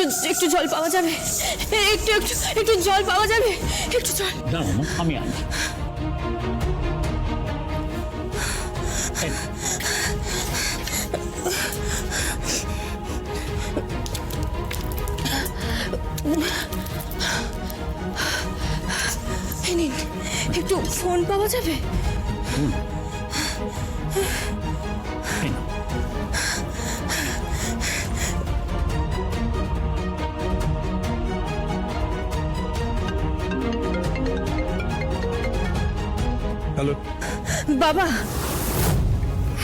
একটু একটু জল পাওয়া যাবে। একটু একটু একটু জল পাওয়া যাবে। একটু জল। দাঁড়াও মা আমি নিন একটু ফোন পাওয়া যাবে? এই হ্যালো বাবা।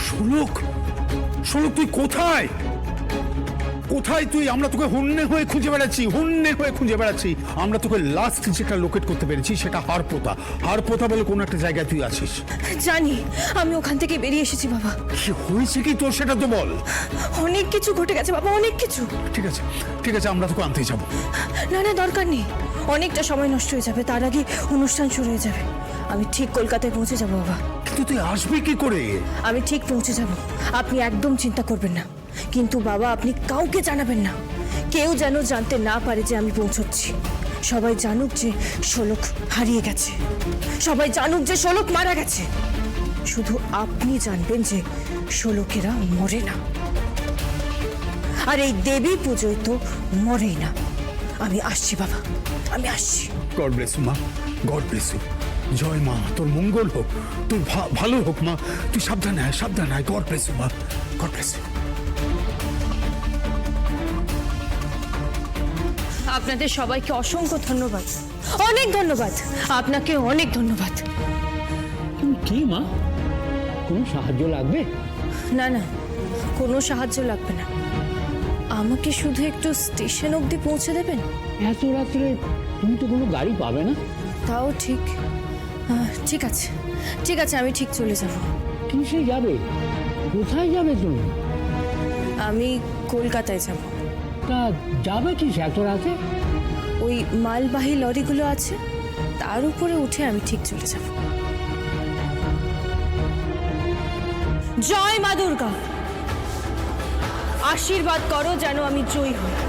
শোলক শোলক তুই কোথায়? কোথায় তুই? আমরা তোকে হুন্নে হয়ে খুঁজে বেড়াচ্ছি হুন্নে হয়ে খুঁজে বেড়াচ্ছি। আমরা তোকে লাস্ট যেটা লোকেট করতে পেরেছি সেটা হারপোতা হারপোতা বলে কোনো একটা জায়গায় তুই আছিস। জানি আমি ওখান থেকে বেরিয়ে এসেছি বাবা। কি হয়েছে কি তোর সেটা তো বল। অনেক কিছু ঘটে গেছে বাবা অনেক কিছু। ঠিক আছে ঠিক আছে আমরা তোকে আনতে যাব। না না দরকার নেই। অনেকটা সময় নষ্ট হয়ে যাবে তার আগে অনুষ্ঠান শুরু হয়ে যাবে। আমি ঠিক কলকাতায় পৌঁছে যাব বাবা। কিন্তু তুই আসবি কি করে? আমি ঠিক পৌঁছে যাব। আপনি একদম চিন্তা করবেন না। কিন্তু বাবা আপনি কাউকে জানাবেন না। কেউ যেন জানতে না পারে যে আমি পৌঁছচ্ছি। সবাই জানুক যে শোলক হারিয়ে গেছে। সবাই জানুক যে শোলক মারা গেছে। শুধু আপনি জানবেন যে শোলকেরা মরে না। আর এই দেবী পুজোয় তো মরেই না। আমি আসছি বাবা। আমি আসছি। গড ব্লেস মা। গড ব্লেস ইউ জয় মা তোর মঙ্গল হোক তোর ভালো হোক মা। তুই সাবধানে আয় সাবধানে আয়। গড ব্লেস ইউ মা। গড ব্লেস আপনাদের সবাইকে অসংখ্য ধন্যবাদ। অনেক ধন্যবাদ। আপনাকে অনেক ধন্যবাদ। কি মা? কোনো সাহায্য লাগবে? না না কোনো সাহায্য লাগবে না। আমাকে শুধু একটু স্টেশন অবধি পৌঁছে দেবেন? এত রাত্রে তুমি তো কোনো গাড়ি পাবে না? তাও ঠিক। ঠিক আছে। ঠিক আছে আমি ঠিক চলে যাব। কিসে যাবে? কোথায় যাবে তুমি? আমি কলকাতায় যাব। তা যাবে কি এত রাতে? ওই মালবাহী লরিগুলো আছে তার উপরে উঠে আমি ঠিক চলে যাব। জয় মা দুর্গা। আশীর্বাদ করো যেন আমি জয়ী হই।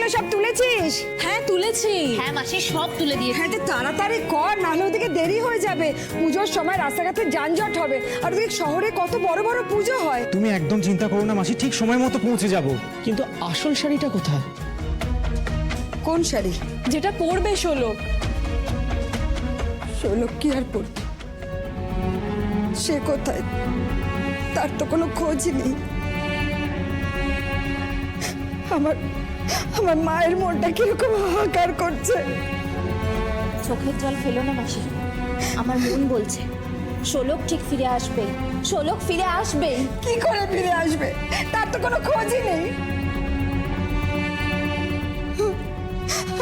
শাড়িগুলো সব তুলেছিস? হ্যাঁ তুলেছি। হ্যাঁ মাসি সব তুলে দিয়ে হ্যাঁ তো তাড়াতাড়ি কর নাহলে ওদিকে দেরি হয়ে যাবে। পুজোর সময় রাস্তাঘাটে যানজট হবে। আর ওদিকে শহরে কত বড় বড় পুজো হয়। তুমি একদম চিন্তা করো না মাসি ঠিক সময় মতো পৌঁছে যাব। কিন্তু আসল শাড়িটা কোথায়? কোন শাড়ি? যেটা পরবে ষোলো ষোলক কি আর পড়বে সে কোথায়? তার তো কোনো খোঁজ নেই। আমার আমার মায়ের মনটা কীরকম হাহাকার করছে। চোখের জল ফেলো না মাসি। আমার মন বলছে শোলক ঠিক ফিরে আসবে শোলক ফিরে আসবে। কি করে ফিরে আসবে? তার তো কোনো খোঁজই নেই।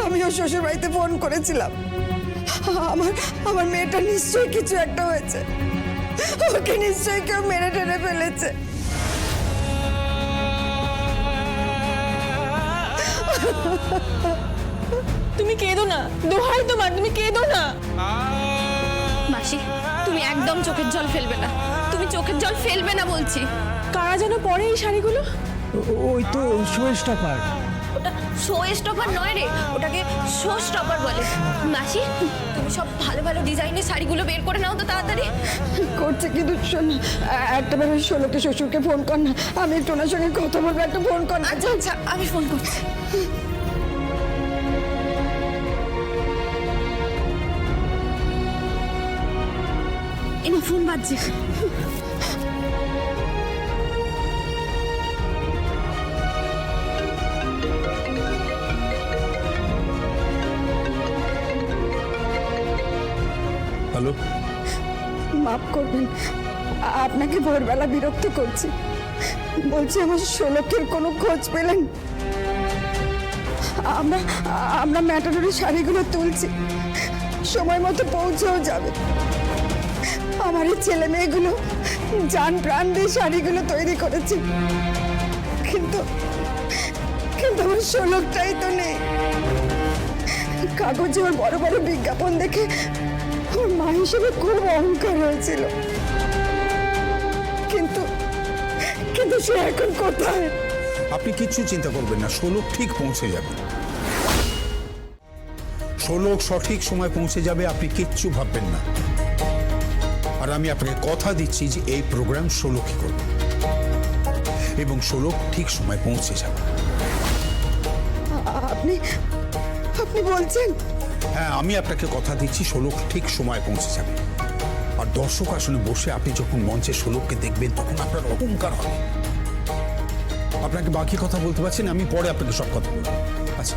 আমিও শ্বশুর বাড়িতে ফোন করেছিলাম। আমার আমার মেয়েটা নিশ্চয়ই কিছু একটা হয়েছে। ওকে নিশ্চয়ই কেউ মেরে টেনে ফেলেছে। তুমি কেঁদো না দোহাই তোমার তুমি কেঁদো না। মাসি তুমি একদম চোখের জল ফেলবে না। তুমি চোখের জল ফেলবে না বলছি। কারা যেন পরে এই শাড়িগুলো? ওই তো শো স্টপার ওটা শো স্টপার নয় রে ওটাকে শো স্টপার বলে। মাসি তুমি সব ভালো ভালো ডিজাইনের শাড়িগুলো বের করে নাও তো তাড়াতাড়ি। করছে কিন্তু শোন না, একটা বার ওই ষোলোকে শ্বশুরকে ফোন কর না। আমি একটু ওনার সঙ্গে কথা বলব একটা ফোন কর। না আচ্ছা আচ্ছা আমি ফোন করছি। ফোন বাজছে। হ্যালো? মাফ করবেন আপনাকে ভোরবেলা বিরক্ত করছি। বলছি আমার সোলকের কোনো খোঁজ পেলেন? আমরা আমরা ম্যাটাডোরের শাড়িগুলো তুলছি। সময় মতো পৌঁছেও যাবে। এই ছেলে মেয়েগুলো যান প্রাণ দিয়ে শাড়িগুলো তৈরি করেছে। কিন্তু কিন্তু আমার ষোলকটাই তো নেই। কাগজে ওর বড় বড় বিজ্ঞাপন দেখে আমার মা হিসেবে খুব অহংকার হয়েছিল। কিন্তু কিন্তু সে এখন কোথায়? আপনি কিচ্ছু চিন্তা করবেন না ষোলক ঠিক পৌঁছে যাবে। ষোলক সঠিক সময় পৌঁছে যাবে আপনি কিচ্ছু ভাববেন না। আর আমি আপনাকে কথা দিচ্ছি যে এই প্রোগ্রাম ষোলকই করবে। এবং ষোলক ঠিক সময় পৌঁছে যাবে। আপনি আপনি বলছেন? হ্যাঁ আমি আপনাকে কথা দিচ্ছি ষোলক ঠিক সময় পৌঁছে যাবে। আর দর্শক আসনে বসে আপনি যখন মঞ্চে ষোলককে দেখবেন তখন আপনার অহংকার হবে। আপনাকে বাকি কথা বলতে পারছেন আমি পরে আপনাকে সব কথা বলব। আচ্ছা।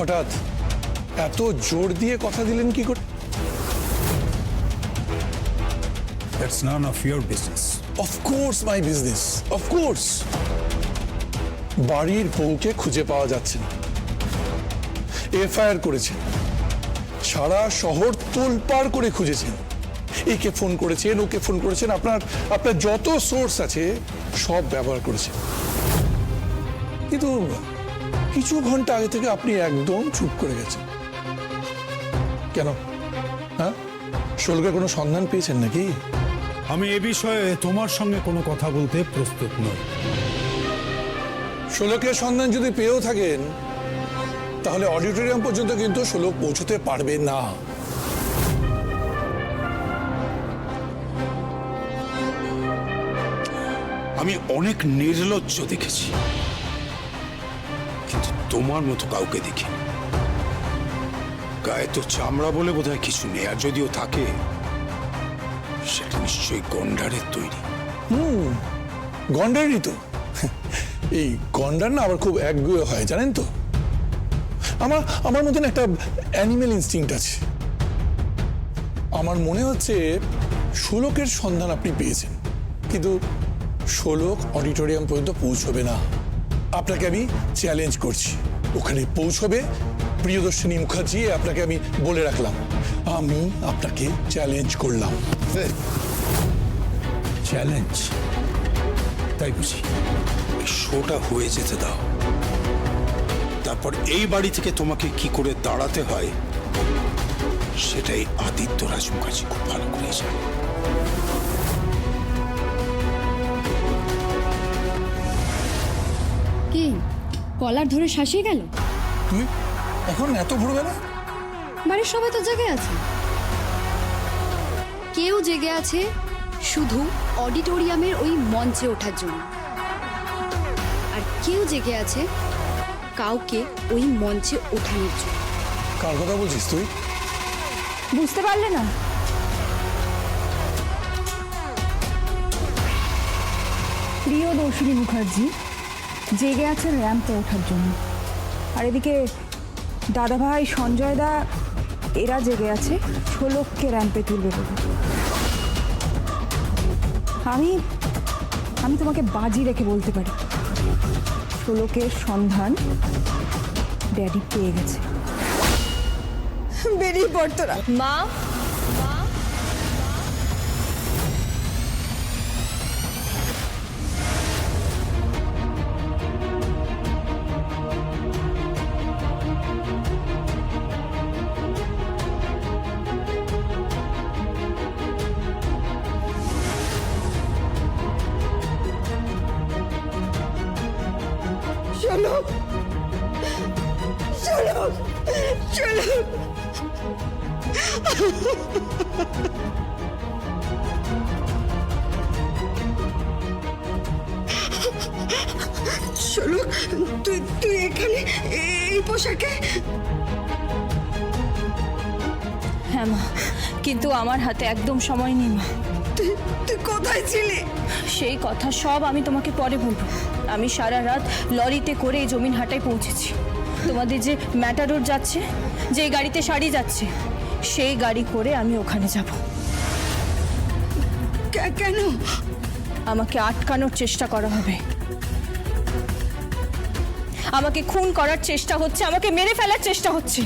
হঠাৎ এত জোর দিয়ে কথা দিলেন কি করে? That's none of your business of course my business of course বাড়ির বউকে খুঁজে পাওয়া যাচ্ছে না। এফআইআর করেছেন সারা শহর তোলপাড় করে খুঁজেছেন। একে ফোন করেছেন, ওকে ফোন করেছেন। আপনার আপনার যত সোর্স আছে, সব ব্যবহার করেছেন। কিন্তু কিছু ঘণ্টা আগে থেকে আপনি একদম চুপ করে গেছেন। কেন? হ্যাঁ? শোলকের কোনো সন্ধান পেয়েছেন নাকি? আমি এ বিষয়ে তোমার সঙ্গে কোনো কথা বলতে প্রস্তুত নই। শোলকের সন্ধান যদি পেয়েও থাকেন তাহলে অডিটোরিয়াম পর্যন্ত কিন্তু শোলক পৌঁছতে পারবে না। আমি অনেক নির্লজ্জ দেখেছি। তোমার মতো কাউকে দেখি। গায়ে তো চামড়া বলে বোধহয় কিছু নেই, আর যদিও থাকে, সেটা নিশ্চয়ই গন্ডারের তৈরি। হুম গন্ডারই তো। এই গন্ডার না আবার খুব একগুয়ে হয়, জানেন তো? আমার আমার মতন একটা অ্যানিমেল ইনস্টিংক্ট আছে। আমার মনে হচ্ছে শোলকের সন্ধান আপনি পেয়েছেন। কিন্তু শোলক অডিটোরিয়াম পর্যন্ত পৌঁছবে না। আপনাকে আমি চ্যালেঞ্জ করছি। ওখানে পৌঁছবে প্রিয়দর্শিনী মুখার্জি আপনাকে আমি বলে রাখলাম। আমি আপনাকে চ্যালেঞ্জ করলাম। চ্যালেঞ্জ তাই বুঝি। শোটা হয়ে যেতে দাও। তারপর এই বাড়ি থেকে তোমাকে কি করে দাঁড়াতে হয়, সেটাই আদিত্য রাজ মুখার্জি খুব ভালো করে জানে। কি? কলার ধরে শাসিয়ে গেল? তুই? এখন এত ভোরবেলা? বাড়ির সবাই তো জেগে আছে। কেউ জেগে আছে শুধু অডিটোরিয়ামের ওই মঞ্চে ওঠার জন্য। আর কেউ জেগে আছে কাউকে ওই মঞ্চে ওঠানোর জন্য। কার কথা বলছিস তুই? বুঝতে পারলে না? প্রিয় দর্শনী মুখার্জি জেগে আছেন র্যাম্পে ওঠার জন্য। আর এদিকে দাদাভাই সঞ্জয় দা এরা জেগে আছে ষোলককে র্যাম্পে তুলবে বলে আমি আমি তোমাকে বাজি রেখে বলতে পারি। ষোলকের সন্ধান ড্যাডি পেয়ে গেছে। বেরিয়ে পড় তোরা। মা চলো। চলো চলো। চলো তুই তুই এখানে এই পোশাকে। হ্যাঁ মা কিন্তু আমার হাতে একদম সময় নেই মা। তুই তুই কোথায় ছিলি? সেই কথা সব আমি তোমাকে পরে বলব। আমি সারা রাত লরিতে করে এই জমিন হাটায় পৌঁছেছি। তোমাদের যে ম্যাটারোড যাচ্ছে যে গাড়িতে শাড়ি যাচ্ছে সেই গাড়ি করে আমি ওখানে যাব। কে- কেন? আমাকে আটকানোর চেষ্টা করা হবে। আমাকে খুন করার চেষ্টা হচ্ছে আমাকে মেরে ফেলার চেষ্টা হচ্ছে।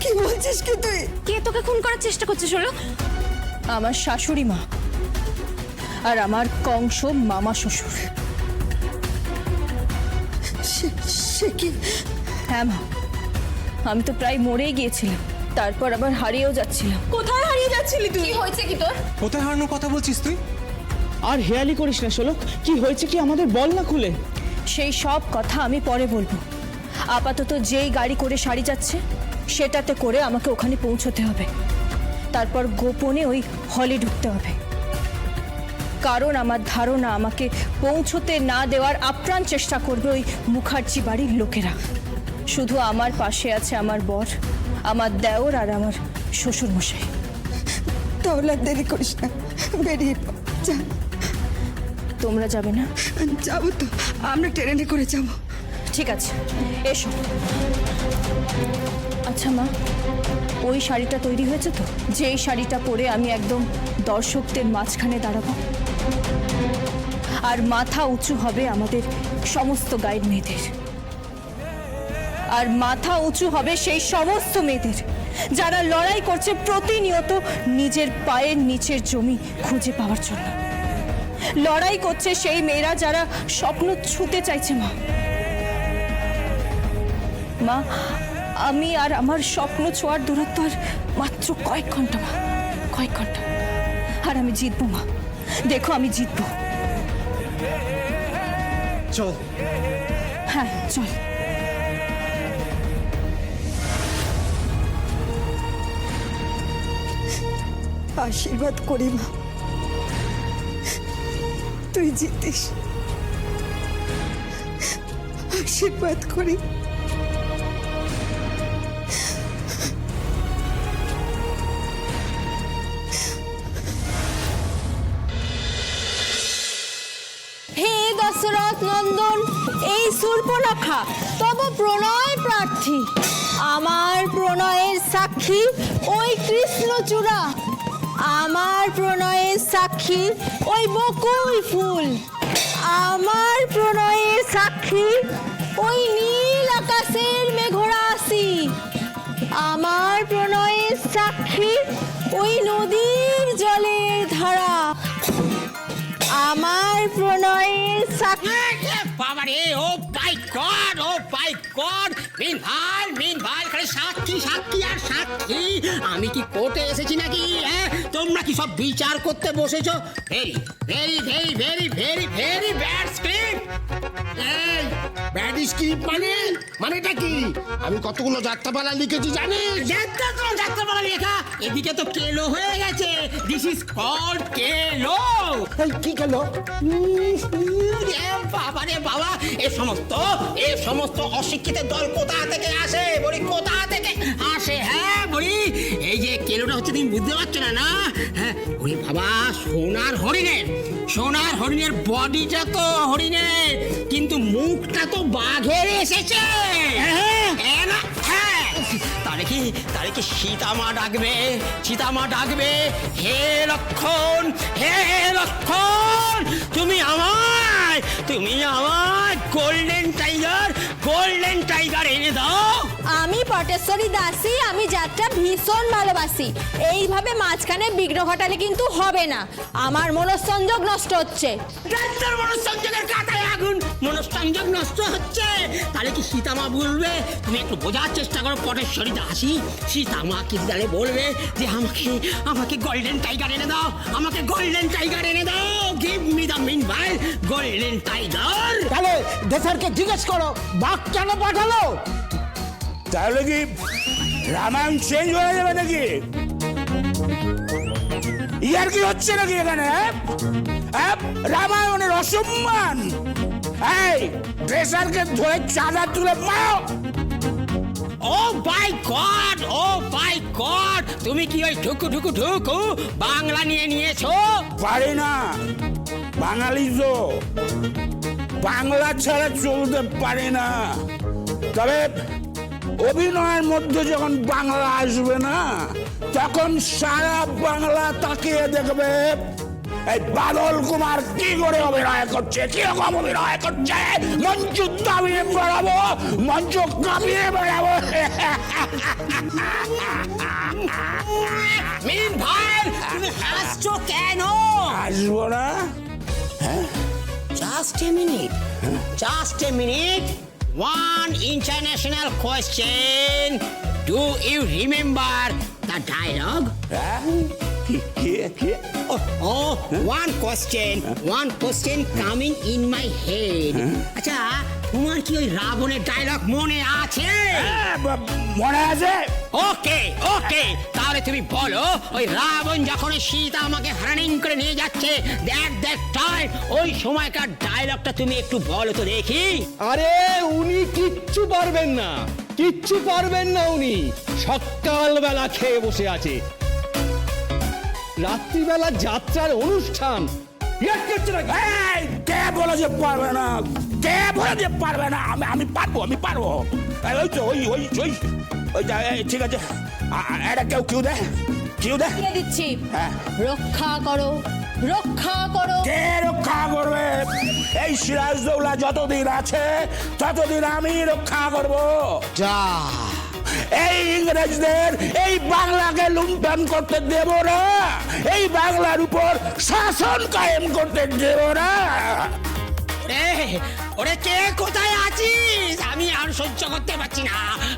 কি বলছিস কি তুই? কে তোকে খুন করার চেষ্টা করছে শোলক আমার শাশুড়ি মা। আর আমার কংস মামা শ্বশুর। সে- কি? হ্যাঁ মা আমি তো প্রায় মরেই গিয়েছিলাম তারপর আবার হারিয়েও যাচ্ছিলাম। কোথায় হারিয়ে যাচ্ছিলি তুই? হয়েছে কি তোর? কোথায় হারানোর কথা বলছিস তুই? আর হেয়ালি করিস না শোলক কি হয়েছে কি আমাদের বল না খুলে। সেই সব কথা আমি পরে বলব। আপাতত যেই গাড়ি করে শাড়ি যাচ্ছে সেটাতে করে আমাকে ওখানে পৌঁছতে হবে। তারপর গোপনে ওই হলে ঢুকতে হবে। কারণ আমার ধারণা আমাকে পৌঁছতে না দেওয়ার আপ্রাণ চেষ্টা করবে ওই মুখার্জি বাড়ির লোকেরা। শুধু আমার পাশে আছে আমার বর আমার দেওর আর আমার শ্বশুর মশাই তাহলে আর দেরি করিস না বেরিয়ে। যা। তোমরা যাবে না? যাব তো আমরা ট্রেনে করে যাব। ঠিক আছে এসো। আচ্ছা মা ওই শাড়িটা তৈরি হয়েছে তো? যেই শাড়িটা পরে আমি একদম দর্শকদের মাঝখানে দাঁড়াবো। আর মাথা উঁচু হবে আমাদের সমস্ত গাইড মেয়েদের। আর মাথা উঁচু হবে সেই সমস্ত মেয়েদের যারা লড়াই করছে প্রতিনিয়ত নিজের পায়ের নিচের জমি খুঁজে পাওয়ার জন্য। লড়াই করছে সেই মেয়েরা যারা স্বপ্ন ছুতে চাইছে মা। মা, আমি আর আমার স্বপ্ন ছোঁয়ার দূরত্ব আর মাত্র কয়েক ঘণ্টা মা, কয়েক ঘণ্টা। আর আমি জিতবো মা। দেখো আমি জিতবো। চল। হ্যাঁ চল। আশীর্বাদ করি মা। তুই জিতিস। আশীর্বাদ করি। এই সুর্পনখা তব প্রণয় প্রার্থী। আমার প্রণয়ের সাক্ষী ওই কৃষ্ণচূড়া। আমার প্রণয়ের সাক্ষী ওই বকুল ফুল। আমার প্রণয়ের সাক্ষী ওই নীল আকাশের মেঘরাশি। আমার প্রণয়ের সাক্ষী ওই নদীর জলের ধারা। আমার প্রণয়ের সাক্ষী বাবারে ও পাই গড ও পাই গড মিন ভাই মিন ভাই খালি সাক্ষী সাক্ষী আর সাক্ষী। আমি কি কোর্টে এসেছি নাকি হ্যাঁ? তোমরা কি সব বিচার করতে বসেছো? Very very very very very very bad script এই ব্যাড স্ক্রিপ্ট মানে? মানেটা কি? আমি কতগুলো যাত্রাপালা লিখেছি জানিস? যাত্রাপালা যাত্রাপালা লেখা। এদিকে তো কেলো হয়ে গেছে। দিস ইজ কল্ড কেলো। কি কেলো বাবা রে বাবা এ সমস্ত এ সমস্ত অশিক্ষিতের দল কোথা থেকে আসে বলি কোথা থেকে আসে হ্যাঁ বলি এই যে কেলোটা হচ্ছে তুমি বুঝতে পারছ না না? হ্যাঁ ওরে বাবা সোনার হরিণের সোনার হরিণের বডিটা তো হরিণের কিন্তু মুখটা তো বাঘের এসেছে। হ্যাঁ না? তাহলে কি তাহলে কি সীতামা ডাকবে? সীতামা ডাকবে, হে লক্ষণ হে লক্ষণ তুমি আমায় তুমি আমায় গোল্ডেন টাইগার গোল্ডেন টাইগার এনে দাও। আমি পটেশ্বরী দাসী আমি যাত্রা ভীষণ ভালোবাসি। এইভাবে মাঝখানে বিঘ্ন ঘটালে কিন্তু হবে না। আমার মনঃসংযোগ নষ্ট হচ্ছে। মনঃসংযোগের কাটায় আগুন মনঃসংযোগ নষ্ট হচ্ছে। তাহলে কি সীতামা বলবে? তুমি একটু বোঝার চেষ্টা করো পটেশ্বরী দাসী। সীতামা কি তাহলে বলবে যে আমাকে আমাকে গোল্ডেন টাইগার এনে দাও আমাকে গোল্ডেন টাইগার এনে দাও। গিভ মি দ্য মিন ভাই গোল্ডেন টাইগার তাহলে দেশারকে জিজ্ঞেস করো বাঘ কেন পাঠালো? তাহলে কি রামায়ণ চেঞ্জ হয়ে যাবে নাকি? ইয়ার কি হচ্ছে নাকি এখানে হ্যাঁ? হ্যাঁ? রামায়ণের অসম্মান। এই ড্রেসারকে ধরে চাঁদা তুলে মারো। Oh by God oh by God তুমি কি ওই ঢুকু ঢুকু ঢুকু বাংলা নিয়ে নিয়েছো? পারি না। বাঙালি তো। বাংলা ছাড়া চলতে পারে না। তবে অভিনয়ের মধ্যে যখন বাংলা আসবে না তখন সারা বাংলা তাকিয়ে দেখবে এই বাদল কুমার কি করে অভিনয় করছে কীরকম অভিনয় করছে? মঞ্চ দাবিয়ে বেড়াবো মঞ্চ কাঁপিয়ে বেড়াবো। মিন ভাই তুমি হাসছো কেন? আসব না? Just a minute. Just a minute. One international question. Do you remember the dialogue? হ্যাঁ? Oh, one question. One question coming in my head. আচ্ছা তোমার কি ওই রাবণের ডায়লগ মনে আছে? হ্যাঁ, মনে আছে। ওকে ওকে তাহলে তুমি বলো ওই রাবণ যখন সীতা আমাকে হারানিং করে নিয়ে যাচ্ছে দেখ দেখ টাইম ওই সময়কার ডায়লগটা তুমি একটু বলো তো দেখি। আরে উনি কিচ্ছু পারবেন না কিচ্ছু পারবেন না উনি। সকালবেলা খেয়ে বসে আছে। রাত্রিবেলা যাত্রার অনুষ্ঠান। ইয়ার করছে না এই, কে বলে যে পারবে না? কে বলে যে পারবে না? আমি আমি পারব আমি পারব। ওই তো ওই ওই ওই। ওই ঠিক আছে। এটা কেউ কেউ দে? কেউ দে? দিচ্ছি। হ্যাঁ। রক্ষা করো রক্ষা করো। কে রক্ষা করবে? এই সিরাজদৌলা যতদিন আছে ততদিন আমি রক্ষা করব। যা। এই ইংরেজদের এই বাংলাকে লুণ্ঠন করতে দেব না। এই বাংলার উপর শাসন কায়েম করতে দেব না। ওরে ওরে কে কোথায় আছিস? আমি আর সহ্য করতে পারছি না।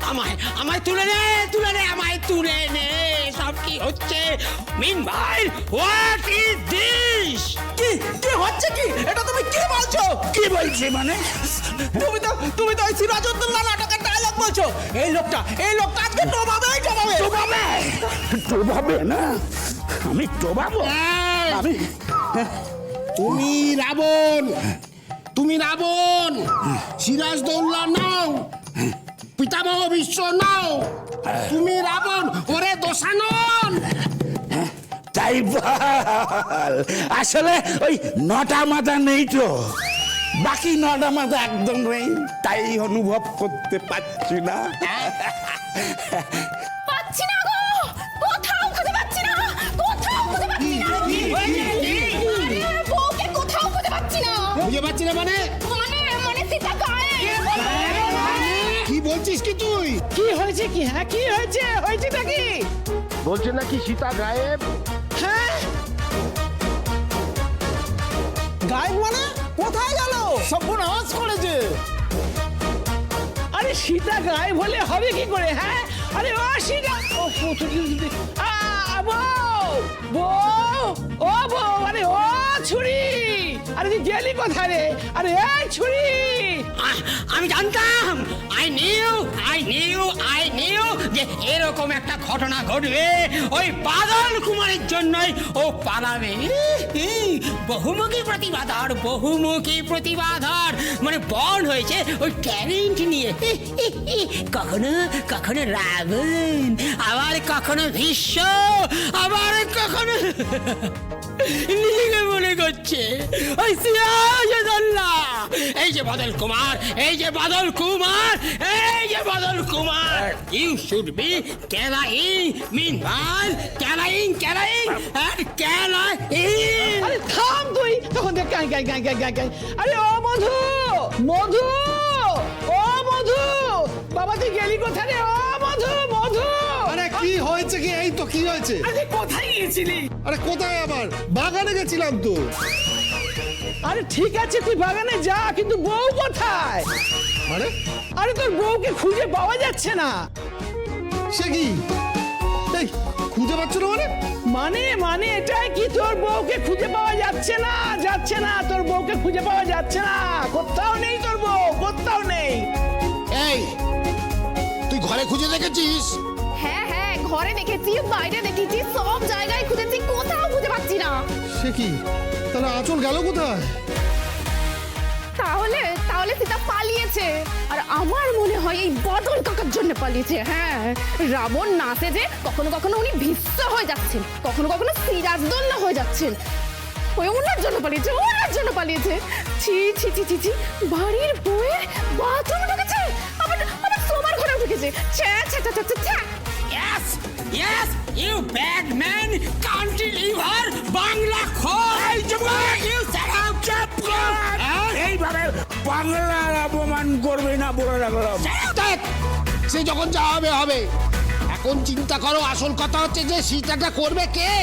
আমায় আমায় তুলে নে তুলে নে আমায় তুলে নে। সব কি হচ্ছে? মিন ভাই হোয়াট ইজ দিস কি কি হচ্ছে কি? এটা তুমি কি বলছো? কি বলছি মানে? তুমি তো তুমি তো ওই সিরাজউদ্দৌলা নাটকের বলছো? এই লোকটা এই লোকটা আজকে ডোবাবেই ডোবাবে। টোবাবে টোবাবে না? আমি টোবাবো আমি তুমি রাবণ তুমি রাবণ সিরাজদৌল্লা নাও পিতামহ বিশ্ব নাও তুমি রাবণ ওরে দোষানন। তাই বল। আসলে ওই নটা মাথা নেই তো। বাকি নটা মাথা একদম নেই তাই অনুভব করতে পারছি না। পাচ্ছি না গো! কোথাও খুঁজে পাচ্ছি না! কোথাও খুঁজে পাচ্ছি না! আরে, বউকে কোথাও খুঁজে পাচ্ছি না! বুঝে পাচ্ছি না মানে? মানে মানে সীতা কি বলছিস? কি তুই? কি হয়েছে কি? হ্যাঁ কি হয়েছে? হয়েছেটা কি? বলছে নাকি সীতা গায়েব? হ্যাঁ? গায়েব মানে? সর্বনাশ করেছে। আরে সীতা গায়েব হলে হবে কি করে হ্যাঁ? আরে ও সীতা, ও বউ ও বউ, আরে ও ছুরি। আরে তুই গেলি কোথায় রে? আরে এই ছুরি! আমি জানতাম। I knew I knew I knew যে এরকম একটা ঘটনা ঘটবে। ওই বাদল কুমারের জন্যই ও পালাবে। বহুমুখী প্রতিবাদর বহুমুখী প্রতিবাদর। মানে বন হয়েছে ওই ট্যালেন্ট নিয়ে। কখনো কখনো রাবণ, আবার কখনো ভীষ্ম, আবার কখনো নিজেকে মনে করছে। এই যে বাদল কুমার এই যে বাদল কুমার এই যে Badal Kumar. You should be calling mean ভালো ক্যালাইং আর ক্যালাইং আরে থাম তুই তখন দেখ গাই গাই গাই গাই গাই গাই। আরে ও মধু মধু ও মধু বাবা তুই গেলি কোথায় রে? ও মধু মধু। আরে কি হয়েছে কি? এই তো কি হয়েছে? আরে কোথায় গিয়েছিলি? আরে কোথায় আবার? বাগানে গেছিলাম তো। আরে ঠিক আছে তুই বাগানে যা কিন্তু বউ কোথায়? মানে? আরে তোর বউকে খুঁজে পাওয়া যাচ্ছে না। সে কি? এই খুঁজে পাচ্ছ না মানে? মানে মানে এটাই কি তোর বউকে খুঁজে পাওয়া যাচ্ছে না যাচ্ছে না তোর বউকে খুঁজে পাওয়া যাচ্ছে না। কোথাও নেই তোর বউ কোথাও নেই। এই তুই ঘরে খুঁজে দেখেছিস? হ্যাঁ হ্যাঁ ঘরে দেখেছি বাইরে দেখেছি সব জায়গায় খুঁজেছি কোথাও খুঁজে পাচ্ছি না। সে কি? তাহলে আঁচল গেল কোথায়? তাহলে তাহলে সীতা পালিয়েছে। আর আমার মনে হয় এই বদল কাকার জন্য পালিয়েছে হ্যাঁ। রাবণ নাচে যে কখনো কখনো উনি ভীষ্ম হয়ে যাচ্ছেন কখনো কখনো সিরাজদোল্লা হয়ে যাচ্ছেন। ওই ওনার জন্য পালিয়েছে ওনার জন্য পালিয়েছে। ছি ছি ছি ছি ছি বাড়ির বউয়ের বাথরুমে ঢুকেছে। আবার আবার তোমার ঘরে ঢুকেছে। ছ্যা ছ্যা ছ্যা ছ্যা ছ্যা Yes, yes, you bad man can't deliver Bangla খোর You shut up, chap! এইভাবে বাংলার অপমান করবে না বলে রাখলাম। দেখ, সে যখন যা হবে হবে। এখন চিন্তা করো আসল কথা হচ্ছে যে সীতাটা করবে কে?